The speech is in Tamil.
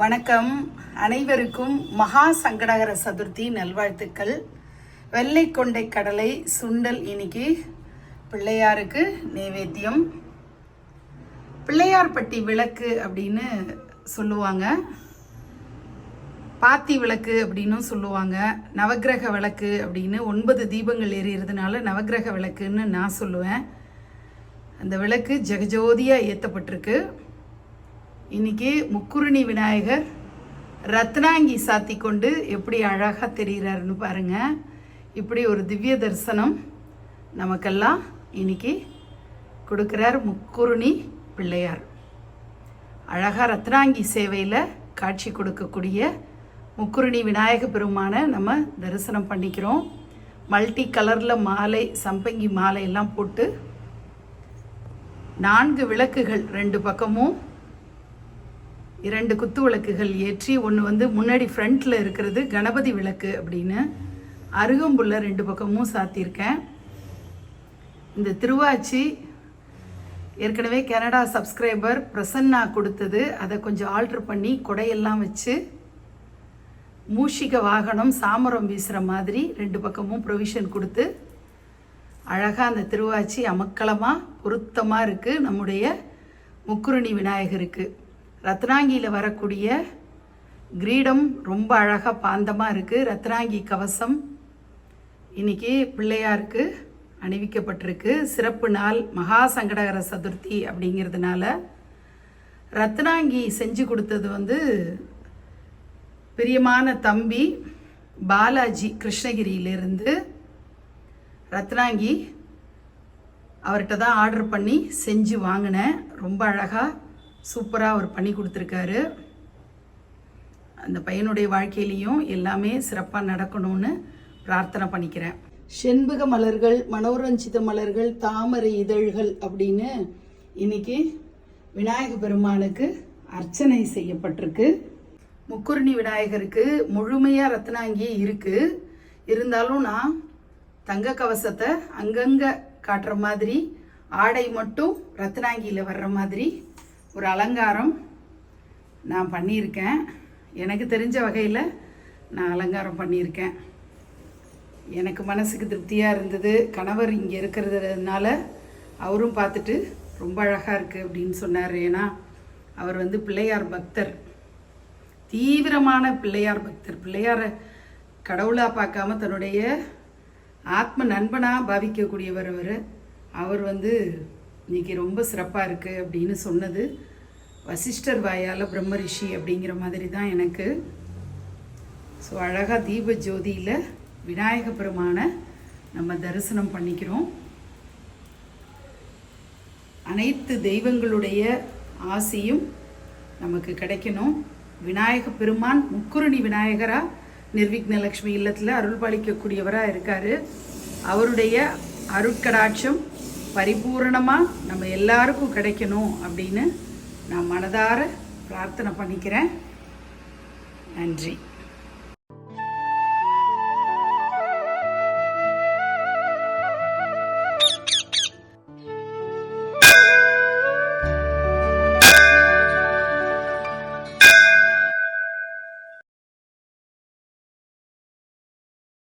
வணக்கம். அனைவருக்கும் மகா சங்கடகர சதுர்த்தி நல்வாழ்த்துக்கள். வெள்ளை கொண்டை கடலை சுண்டல் இன்னைக்கு பிள்ளையாருக்கு நைவேத்தியம் பிள்ளையார்பட்டி விளக்கு அப்படின்னு சொல்லுவாங்க. பாத்தி விளக்கு அப்படின்னும் சொல்லுவாங்க. நவக்கிரக விளக்கு அப்படின்னு ஒன்பது தீபங்கள் எரியறதுனால நவக்கிரக விளக்குன்னு நான் சொல்லுவேன். அந்த விளக்கு ஜெகஜோதியாக ஏற்றப்பட்டிருக்கு இன்னைக்கு முக்குருணி விநாயகர் ரத்னாங்கி சாத்தி கொண்டு எப்படி அழகாக தெரிகிறாருன்னு பாருங்கள் இப்படி ஒரு திவ்ய தரிசனம் நமக்கெல்லாம் இன்னைக்கு கொடுக்குறார் முக்குருணி பிள்ளையார். அழகாக ரத்னாங்கி சேவையில் காட்சி கொடுக்கக்கூடிய முக்குருணி விநாயக பெருமானை நம்ம தரிசனம் பண்ணிக்கிறோம். மல்டி கலரில் மாலை சம்பங்கி மாலையெல்லாம் போட்டு நான்கு விளக்குகள் ரெண்டு பக்கமும் இரண்டு குத்து விளக்குகள் ஏற்றி ஒன்று வந்து முன்னாடி ஃப்ரண்ட்டில் இருக்கிறது கணபதி விளக்கு அப்படின்னு. அருகம்புல்ல ரெண்டு பக்கமும் சாத்தியிருக்கேன். இந்த திருவாச்சி ஏற்கனவே கனடா சப்ஸ்கிரைபர் பிரசன்னா கொடுத்தது. அதை கொஞ்சம் ஆல்ட்ரு பண்ணி கொடையெல்லாம் வச்சு மூஷிக வாகனம் சாமரம் வீசுகிற மாதிரி ரெண்டு பக்கமும் ப்ரொவிஷன் கொடுத்து அழகாக அந்த திருவாச்சி அமக்களமாக பொருத்தமாக இருக்குது நம்முடைய முக்குருணி விநாயகருக்கு. ரத்னாங்கியில் வரக்கூடிய கிரீடம் ரொம்ப அழகாக பாந்தமாக இருக்குது ரத்னாங்கி கவசம் இன்னைக்கு பிள்ளையாருக்கு அணிவிக்கப்பட்டிருக்கு. சிறப்பு நாள் மகா சங்கடகர சதுர்த்தி அப்படிங்கிறதுனால ரத்னாங்கி செஞ்சு கொடுத்தது வந்து பிரியமான தம்பி பாலாஜி கிருஷ்ணகிரியிலிருந்து ரத்னாங்கி அவர்கிட்ட தான் ஆர்டர் பண்ணி செஞ்சு வாங்கினேன். ரொம்ப அழகாக சூப்பராக அவர் பண்ணி கொடுத்துருக்காரு. அந்த பையனுடைய வாழ்க்கையிலையும் எல்லாமே சிறப்பாக நடக்கணும்னு பிரார்த்தனை பண்ணிக்கிறேன். செண்பக மலர்கள் மனோரஞ்சித மலர்கள் தாமரை இதழ்கள் அப்படின்னு இன்னைக்கு விநாயக பெருமானுக்கு அர்ச்சனை செய்யப்பட்டிருக்கு. முக்குருணி விநாயகருக்கு முழுமையாக ரத்னாங்கி இருக்குது இருந்தாலும் நான் தங்க கவசத்தை அங்கங்கே காட்டுற மாதிரி ஆடை மட்டும் ரத்னாங்கியில் வர்ற மாதிரி ஒரு அலங்காரம் நான் பண்ணியிருக்கேன். எனக்கு தெரிஞ்ச வகையில் நான் அலங்காரம் பண்ணியிருக்கேன். எனக்கு மனசுக்கு திருப்தியாக இருந்தது. கணவர் இங்கே இருக்கிறதுனால அவரும் பார்த்துட்டு ரொம்ப அழகாக இருக்குது அப்படின்னு சொன்னார். ஏன்னா அவர் வந்து பிள்ளையார் பக்தர். தீவிரமான பிள்ளையார் பக்தர். பிள்ளையாரை கடவுளாக பார்க்காம தன்னுடைய ஆத்ம நண்பனாக பாவிக்கக்கூடியவர் அவர். அவர் வந்து இன்றைக்கி ரொம்ப சிறப்பாக இருக்குது அப்படின்னு சொன்னது வசிஷ்டர் வாயால் பிரம்மரிஷி அப்படிங்கிற மாதிரி தான் எனக்கு. ஸோ அழகாக தீப ஜோதியில் விநாயக பெருமான நம்ம தரிசனம் பண்ணிக்கிறோம். அனைத்து தெய்வங்களுடைய ஆசையும் நமக்கு கிடைக்கணும். விநாயக பெருமான் முக்குருணி விநாயகராக நிர்விக்னலக்ஷ்மி இல்லத்தில் அருள் பாலிக்கக்கூடியவராக இருக்கார். அவருடைய அருட்கடாட்சம் பரிபூரணமாக நம்ம எல்லாருக்கும் கிடைக்கணும் அப்படின்னு நான் மனதார பிரார்த்தனை பண்ணிக்கிறேன். நன்றி.